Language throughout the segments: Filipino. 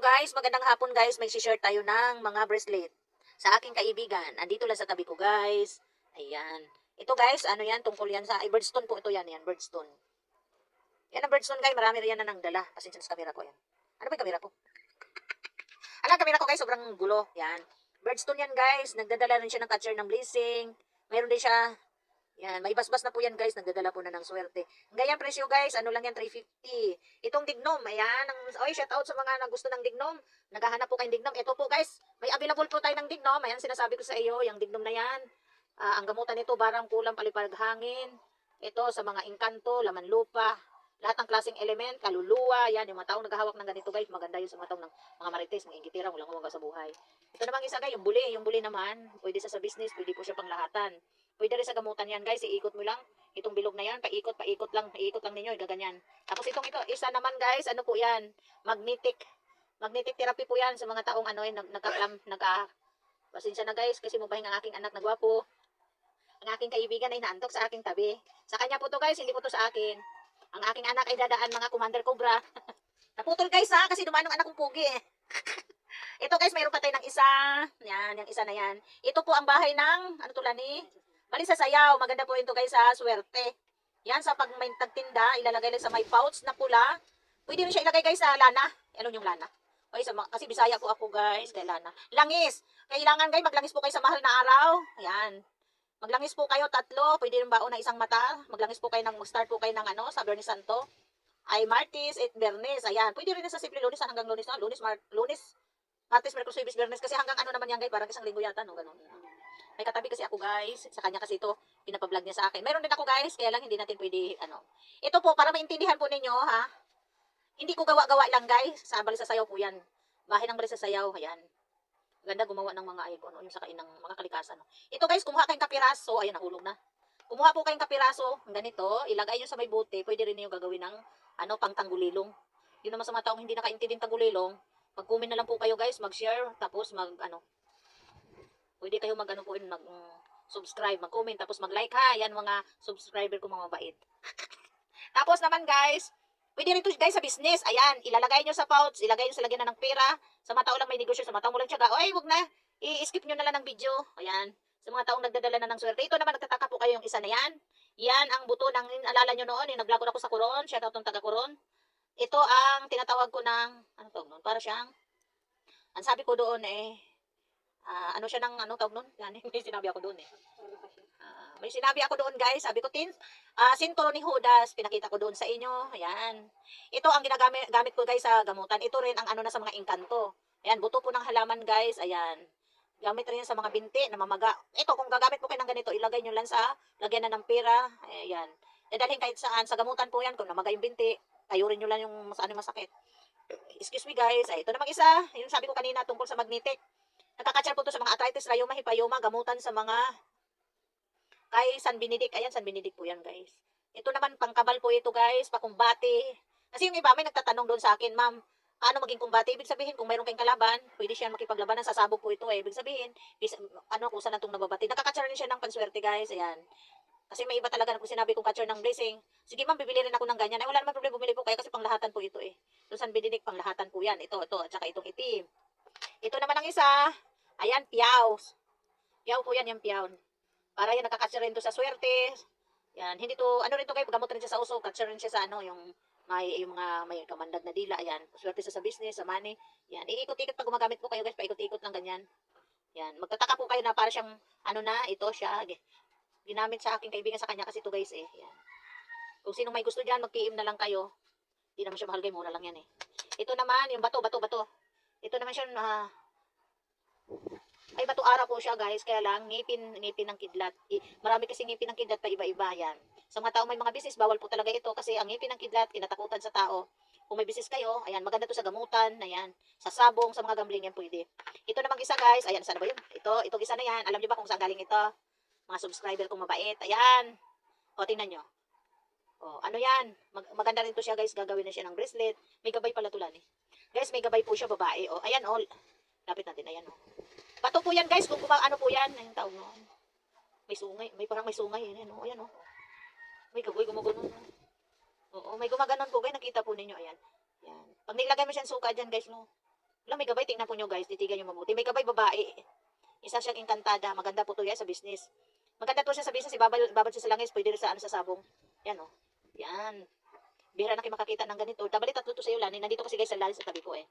guys, magandang hapon guys. May share tayo ng mga bracelet sa aking kaibigan. Andito lang sa tabi ko guys. Ayan. Ito guys, ano yan? Tungkol yan sa, ay birdstone po ito yan, yan, birdstone. Yan ang birdstone guys, marami rin yan na nang dala. Pasensya sa kamera ko yan. Ano ba yung kamera ko? Ano ang kamera ko guys, sobrang gulo. Yan. Birdstone yan guys, nagdadala rin siya ng catcher ng blessing. Mayroon din siya, yan, may basbas na po yan guys, nagdadala po na ng swerte. Ganyan presyo guys, ano lang yan, 350. Itong dignom, ayan, ang, oy, shout out sa mga na gusto ng dignom. Naghahanap po kayong dignom. Ito po guys, may available po tayo ng dignom. Ayan, sinasabi ko sa iyo, yung dignom na yan. Ah, ang gamutan nito, barang kulang palipad hangin. Ito sa mga engkanto, laman lupa, lahat ng klaseng element, kaluluwa, yan, yung mga taong naghahawak ng ganito guys, maganda yun sa mga taong ng mga marites, mga ingitira, walang huwaga sa buhay. Ito namang isa guys, yung buli, yung buli naman, pwede sa sa business, pwede po siya panglahatan. Pwede rin sa gamutan yan guys, iikot mo lang, itong bilog na yan, paikot, paikot lang, paikot lang ninyo, gaganyan. Tapos itong ito, isa naman guys, ano po yan, magnetic, magnetic therapy po yan sa mga taong ano, eh, nag, nagka-clam, nagka, pasensya na guys, kasi mabahing ang aking anak na gwapo. Ang aking kaibigan ay naantok sa aking tabi. Sa kanya po to guys, hindi po to sa akin. Ang aking anak ay dadaan mga Commander Cobra. Naputol guys ha, kasi dumaan ng anak kong pugi eh. Ito guys, mayroon pa tayo ng isa. Yan, yung isa na yan. Ito po ang bahay ng, ano to lani? Bali. Maganda po ito guys sa swerte. Yan, sa pag may tagtinda, ilalagay lang sa may pouch na pula. Pwede rin siya ilagay guys sa lana. Ano yung lana? Okay, sa, kasi bisaya po ako guys, kay lana. Langis. Kailangan guys, maglangis po kayo sa mahal na araw. Yan. Maglangis po kayo tatlo, pwede rin baon na isang mata. Maglangis po kayo ng, mag-start po kayo ng ano, sa Bernie Santo. Ay Martis at Bernes, ayan. Pwede rin sa simple lunes hanggang lunes na. Lunes, Mar lunes, Martes, Merkulis, Bernes. Kasi hanggang ano naman yan guys, parang isang linggo yata, no? Ganun. May katabi kasi ako guys. Sa kanya kasi ito, pinapablog niya sa akin. Meron din ako guys, kaya lang hindi natin pwede, ano. Ito po, para maintindihan po ninyo, ha? Hindi ko gawa-gawa lang guys. Sa bali sa sayaw po yan. Bahay ng bali sa sayaw, ayan. Ganda gumawa ng mga icon, no? yung sa kainang mga kalikasan. No? Ito guys, kumuha kayong kapiraso, ayan, nahulog na. Kumuha po kayong kapiraso, ganito, ilagay nyo sa may bote, pwede rin niyo gagawin ng, ano, pangtanggulilong. Yun naman sa mga taong hindi nakaintinding tanggulilong, mag-comment na lang po kayo guys, mag-share, tapos mag, ano, pwede kayo mag, ano po, mag, mm, subscribe, mag-comment, tapos mag-like ha, yan mga subscriber ko mga mabait. tapos naman guys, Pwede rin to guys sa business. Ayan, ilalagay nyo sa pouch, ilagay nyo sa lagyan na ng pera. Sa mga tao lang may negosyo, sa mga tao mo lang tiyaga. Oy, wag na. I-skip nyo na lang ng video. Ayan. Sa mga taong nagdadala na ng swerte. Ito naman, nagtataka po kayo yung isa na yan. Yan ang buto ng, alala nyo noon, yung nag-vlog ako sa Coron. Shout out ng taga Coron. Ito ang tinatawag ko ng, ano tawag nun? Para siyang, ang sabi ko doon eh, ah, ano siya ng, ano tawag nun? May sinabi ako doon eh. Ah, may sinabi ako doon guys, sabi ko, tin, Ah, sintro ni Judas, pinakita ko doon sa inyo. Ayan. Ito ang ginagamit gamit ko guys sa gamutan. Ito rin ang ano na sa mga engkanto. Ayan, buto po ng halaman guys. Ayan. Gamit rin sa mga binti na mamaga. Ito, kung gagamit po kayo ng ganito, ilagay nyo lang sa lagyan na ng pera. Ayan. Dadalhin kahit saan. Sa gamutan po yan. Kung namaga yung binti, tayurin nyo lang yung saan yung masakit. Excuse me guys. Ay, ito namang isa. Yung sabi ko kanina tungkol sa magnetic. Nakakatsyar po to sa mga arthritis, rayuma, hipayoma, gamutan sa mga kay San Benedict. Ayan, San Benedict po yan, guys. Ito naman, pangkabal po ito, guys. Pakumbati. Kasi yung iba, may nagtatanong doon sa akin, ma'am, paano maging kumbati? Ibig sabihin, kung mayroon kayong kalaban, pwede siya makipaglabanan. Sasabog po ito, eh. Ibig sabihin, bis, ano, kung saan itong nababati. Nakakatsyar rin siya ng panswerte, guys. Ayan. Kasi may iba talaga na kung sinabi kong catcher ng blessing. Sige ma'am, bibili rin ako ng ganyan. Ay, wala naman problema bumili po kayo kasi panglahatan po ito eh. So, San Benedict, panglahatan po yan. Ito, ito, at saka itong itim. Ito naman ang isa. Ayan, piyaw. Piyaw po yan, yung piyaw. Para yan, nakakatcher rin to sa swerte. Yan, hindi to, ano rin to kayo, gamot rin siya sa uso, catcher rin siya sa ano, yung may yung mga may kamandag na dila, ayan. Swerte siya sa business, sa money. Yan, iikot-ikot pag gumagamit po kayo guys, paikot-ikot lang ganyan. Yan, magtataka po kayo na para siyang, ano na, ito siya, gi- ginamit sa aking kaibigan sa kanya kasi to guys eh. Yan. Kung sino may gusto dyan, mag-PM na lang kayo. Hindi naman siya mahal guys, mura lang yan eh. Ito naman, yung bato, bato, bato. Ito naman siya, ah, ay bato ara po siya guys, kaya lang ngipin ngipin ng kidlat. I, marami kasi ngipin ng kidlat pa iba-iba yan. Sa mga tao may mga business, bawal po talaga ito kasi ang ngipin ng kidlat kinatakutan sa tao. Kung may business kayo, ayan, maganda to sa gamutan, ayan, sa sabong, sa mga gambling yan pwede. Ito namang isa guys, ayan, sana ba yun? Ito, itong isa na yan, alam niyo ba kung saan galing ito? Mga subscriber kong mabait, ayan. O, tingnan nyo. O, ano yan? Mag maganda rin to siya guys, gagawin na siya ng bracelet. May gabay pala tulan eh. Guys, may gabay po siya babae. O, ayan, o. Lapit natin, ayan o. Bato po yan guys, kung kuma, ano po yan, yung tawag mo. May sungay, may parang may sungay, ayan o, ayan o. May gaboy, gumaganon. Oo, may gumaganon po guys, nakita po ninyo, ayan. Yan. Pag nilagay mo siyang suka dyan guys, no. Alam, may gabay, tingnan po nyo guys, titigan nyo mabuti. May gabay babae. Isa siyang engkantada. Maganda po to guys sa business. Maganda to siya sa business. Ibabad, ibabad siya sa langis. Pwede rin sa, ano, sa sabong. Yan o. Yan. Bira na kayo makakita ng ganito. Tabali tatlo to sa iyo, Lani. Nandito kasi guys sa Lani sa tabi ko eh.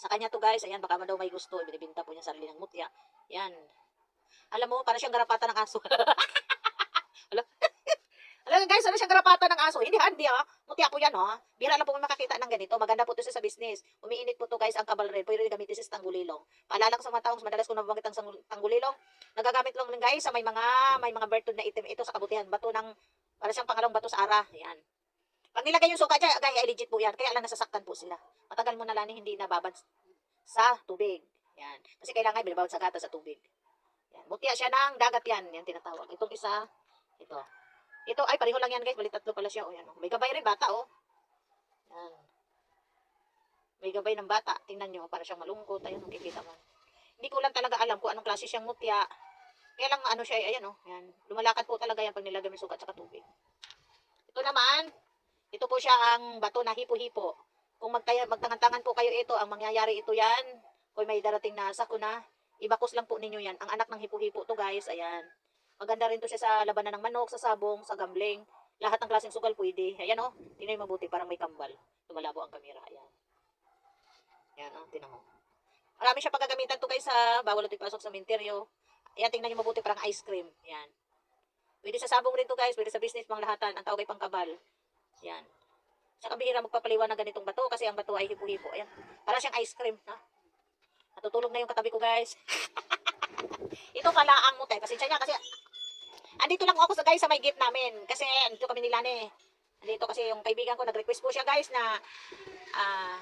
Sa kanya to guys. Ayan, baka man daw may gusto. Binibinta po niya sarili ng mutya. Yan. Alam mo, para siyang garapata ng aso. Alam, Alam guys, ano siyang garapata ng aso? Hindi handi ah. Mutya po yan ha. Bira lang po makakita ng ganito. Maganda po to sa business. Umiinit po to guys ang kabalrin. Pwede rin gamitin sa tanggulilong. Paalala ko sa mga taong madalas ko nabanggit ang tanggulilong. Nagagamit lang guys sa may mga may mga bird na item ito sa kabutihan. Bato ng para siyang pangalawang bato sa ara. Yan. Pag nilagay yung suka dyan, gaya legit po yan. Kaya lang nasasaktan po sila. Matagal mo na lang hindi nababad sa tubig. Yan. Kasi kailangan binabawad sa gata sa tubig. Yan. Mutya siya ng dagat yan. Yan tinatawag. Itong isa, ito. Ito, ay, pareho lang yan guys. Bali tatlo pala siya. O, yan. o. May gabay rin bata, oh. Yan. May gabay ng bata. Tingnan nyo, para siyang malungkot. Ayun, nakikita mo. Hindi ko lang talaga alam kung anong klase siyang mutya. Kaya lang ano siya, ayan oh. Yan. Lumalakad po talaga yan pag nilagay mo sukat sa tubig. Ito naman, ito po siya ang bato na hipo-hipo. Kung magtaya, magtangan-tangan po kayo ito, ang mangyayari ito yan. Kung may darating na sakuna, ibakos lang po ninyo yan. Ang anak ng hipo-hipo to guys, ayan. Maganda rin to siya sa labanan ng manok, sa sabong, sa gambling. Lahat ng klaseng sugal pwede. Ayan oh, tingnan mo mabuti, parang may kambal. Lumalabo ang kamera, ayan. Ayan oh, tingnan mo. Marami siya pagagamitan to guys sa bawal ito ipasok sa minteryo. Ayan, tingnan nyo mabuti, parang ice cream. Ayan. Pwede sa sabong rin to guys, pwede sa business pang lahatan, ang tawag ay pangkabal. Ayan. Sa kabihira magpapaliwan ng ganitong bato kasi ang bato ay hipo-hipo. Ayan. Para siyang ice cream. Ha? Natutulog na yung katabi ko guys. Ito pala ang mute. Pasensya niya kasi andito lang ako sa guys sa may gate namin. Kasi andito kami nila ni. Andito kasi yung kaibigan ko nag-request po siya guys na ah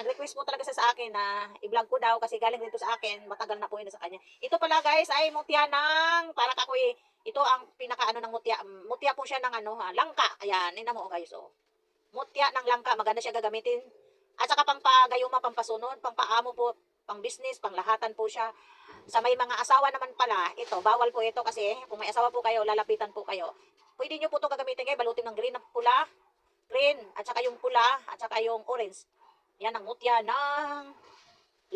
nag-request po talaga siya sa akin na i-vlog ko daw kasi galing dito sa akin, matagal na po yun sa kanya. Ito pala guys ay mutya ng, para ako ito ang pinaka ano ng mutya, mutya po siya ng ano ha, langka. Ayan, ina mo guys oh. Mutya ng langka, maganda siya gagamitin. At saka pang pagayuma, pang pasunod, pang paamo po, pang business, pang lahatan po siya. Sa may mga asawa naman pala, ito, bawal po ito kasi kung may asawa po kayo, lalapitan po kayo. Pwede nyo po ito gagamitin kayo, balutin ng green, ng pula, green, at saka yung pula, at saka yung orange. Yan ang mutya ng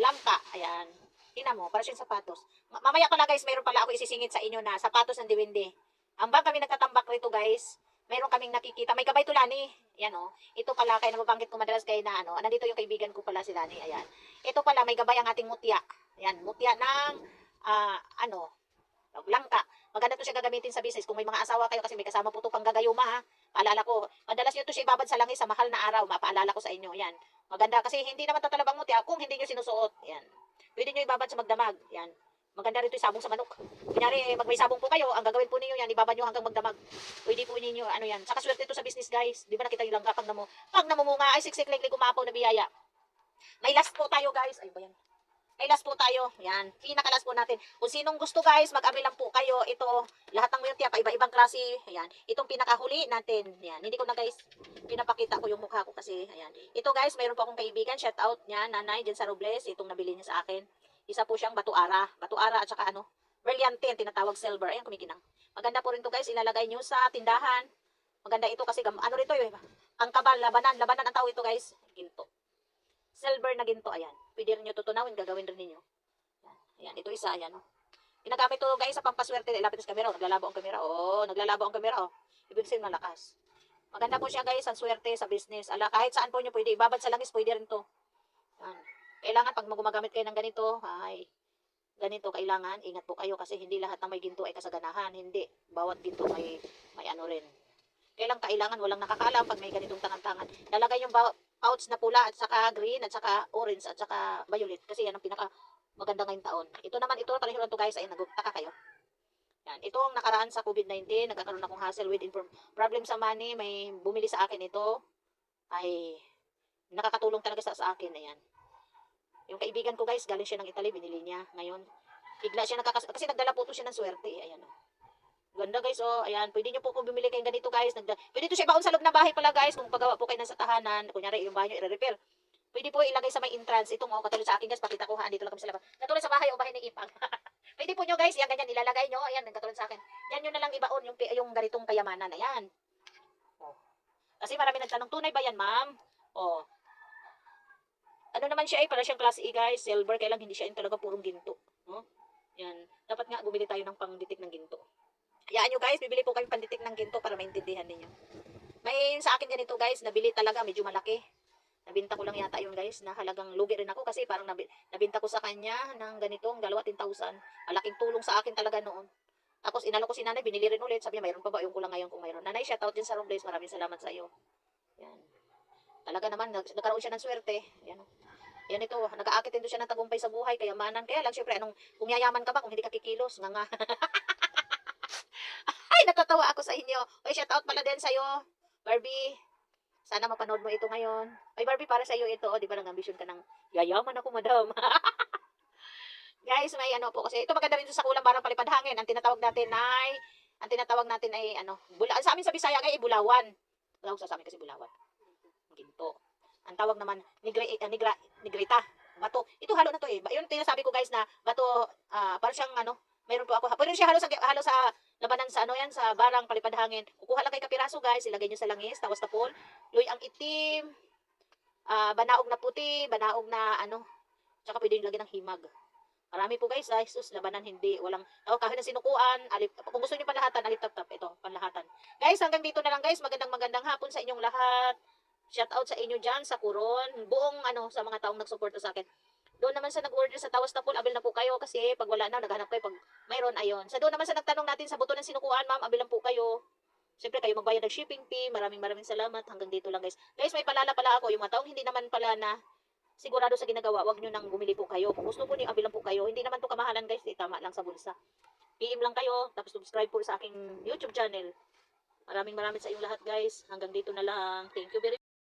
langka. Ayan. Tingnan mo, para siyang sapatos. Ma- Mamaya pala guys, mayroon pala ako isisingit sa inyo na sapatos ng diwindi. Ang kami nagtatambak rito guys, mayroon kaming nakikita. May gabay to Lani. Yan o. Ito pala, kaya nababanggit ko madalas kayo na ano. Nandito yung kaibigan ko pala si Lani. Ayan. Ito pala, may gabay ang ating mutya. Ayan, mutya ng, ah, ano, langka. Maganda to siya gagamitin sa business. Kung may mga asawa kayo kasi may kasama po to pang gagayuma ha. Paalala ko, madalas nyo to siya ibabad sa langis sa mahal na araw. Mapaalala ko sa inyo. Yan. Maganda kasi hindi naman tatalabang mutya kung hindi nyo sinusuot. Yan. Pwede nyo ibabad sa magdamag. Yan. Maganda rito yung sabong sa manok. Kunyari, mag may sabong po kayo, ang gagawin po ninyo yan, ibabad nyo hanggang magdamag. Pwede po ninyo, ano yan. Saka swerte ito sa business, guys. Di ba nakita nyo lang kapag namo, pag namumunga, ay siksik liklik umapaw na biyaya. May last po tayo, guys. Ay ba yan? May last po tayo. Yan. Pinaka-last po natin. Kung sinong gusto, guys, mag-abi lang po kayo. Ito, lahat ng milk pa iba-ibang klase. Ayan. Itong pinakahuli natin. Yan. Hindi ko na, guys, pinapakita ko yung mukha ko kasi. Ayan. Ito, guys, mayroon po akong kaibigan. Shout out niya, nanay, dyan sa Robles. Itong nabili niya sa akin. Isa po siyang batuara. Batuara at saka ano, brilliante, tinatawag silver. Ayan, kumikinang. Maganda po rin to guys. Ilalagay nyo sa tindahan. Maganda ito kasi, ano rito yun, ang kabal, labanan. Labanan ang tawag ito, guys. Ginto. Silver na ginto, ayan. Pwede rin nyo tutunawin, gagawin rin ninyo. Ayan, ayan ito isa, ayan. oh. Ginagamit to guys sa pampaswerte. Ilapit sa camera, oh. naglalabo ang camera. Oh, naglalabo ang camera, oh. Ibig sabihin malakas. Maganda po siya guys, ang swerte sa business. Ala, kahit saan po nyo pwede, ibabad sa langis, pwede rin to. Yan. Kailangan pag gumagamit kayo ng ganito, ay, ganito kailangan, ingat po kayo kasi hindi lahat ng may ginto ay kasaganahan. Hindi. Bawat ginto may, may ano rin. Kailang kailangan, walang nakakalam pag may ganitong tangan-tangan. Lalagay yung pouch na pula at saka green at saka orange at saka violet kasi yan ang pinaka maganda ngayong taon. Ito naman, ito pareho lang to guys, ayun, nagtaka kayo. Yan. Ito ang nakaraan sa COVID-19, nagkakaroon akong hassle with problem sa money, may bumili sa akin ito, ay nakakatulong talaga sa, sa akin, ayan. Yung kaibigan ko guys, galing siya ng Italy, binili niya. Ngayon, bigla siya nagkakas... Kasi nagdala po to siya ng swerte, eh, ayan. oh. Ganda guys, oh, ayan. Pwede nyo po kung bumili kayo ganito guys. Nagda... Pwede to siya baon sa loob ng bahay pala guys. Kung pagawa po kayo ng sa tahanan, kunyari yung bahay nyo i-repair. Pwede po ilagay sa may entrance. Itong oh, katulad sa akin guys, pakita ko ha, andito lang kami sa labas. Katulad sa bahay o bahay ng ipang. Pwede po nyo guys, yan ganyan, ilalagay nyo. Ayan, katulad sa akin. Yan nyo na lang ibaon yung, yung ganitong kayamanan. Ayan. Oh. Kasi marami nagtanong, tunay ba yan ma'am? Oh. Ano naman siya eh, para siyang class A guys, silver, kaya lang hindi siya yung talaga purong ginto. No? Yan. Dapat nga bumili tayo ng pangditik ng ginto. Hayaan nyo guys, bibili po kayong panditik ng ginto para maintindihan ninyo. May sa akin ganito guys, nabili talaga, medyo malaki. Nabinta ko lang yata yun guys, na halagang lugi rin ako kasi parang nabi, nabinta ko sa kanya ng ganitong dalawa 10,000. Malaking tulong sa akin talaga noon. Tapos inalo ko si nanay, binili rin ulit. Sabi niya, mayroon pa ba? Yung ko lang ngayon kung mayroon. Nanay, shout out din sa Robles. Maraming salamat sa iyo. Talaga naman, nag- nagkaroon siya ng swerte. Yan. Yan ito, nag-aakit din siya ng tagumpay sa buhay, kaya manan. Kaya lang, syempre, anong, kung ka ba, kung hindi ka kikilos, nga nga. Ay, natatawa ako sa inyo. Ay, shout out pala din sa'yo, Barbie. Sana mapanood mo ito ngayon. Ay, Barbie, para sa'yo ito. O, di ba, nang-ambition ka ng, yayaman ako, madam. Guys, may ano po kasi ito maganda rin sa kulang barang palipad hangin. Ang tinatawag natin ay ang tinatawag natin ay ano, bula, sa amin sa Bisaya ay bulawan. Tawag sa amin kasi bulawan. Ang tawag naman nigre, uh, nigra, nigrita. Bato. Ito halo na to eh. Yun tinasabi ko guys na bato ah para siyang ano, mayroon po ako. Pwede siya halo sa halo sa labanan sa ano yan sa barang palipad hangin. Kukuha lang kay kapiraso guys, ilagay niyo sa langis, tawas tapol. Luy ang itim. ah banaog na puti, banaog na ano. Tsaka pwede lagyan ng himag. Marami po guys, ay sus, labanan hindi, walang, oh, kahit na sinukuan, alip, kung gusto niyo panlahatan, alip tap tap, ito, panlahatan. Guys, hanggang dito na lang guys, magandang magandang hapon sa inyong lahat. Shout out sa inyo dyan, sa Kuron, buong ano, sa mga taong nagsuporta sa akin. Doon naman sa nag-order sa Tawas Tapol, abil na po kayo kasi pag wala na, naghanap kayo pag mayroon ayon. Sa doon naman sa nagtanong natin sa buto ng sinukuan, ma'am, abil lang po kayo. Siyempre kayo magbayad ng shipping fee. Maraming maraming salamat. Hanggang dito lang guys. Guys, may palala pala ako. Yung mga taong hindi naman pala na sigurado sa ginagawa, wag nyo nang bumili po kayo. Kung gusto po niyo, abilang po kayo. Hindi naman to kamahalan guys, eh, tama lang sa bulsa. PM lang kayo, tapos subscribe po sa aking YouTube channel. Maraming maraming sa inyong lahat guys. Hanggang dito na lang. Thank you very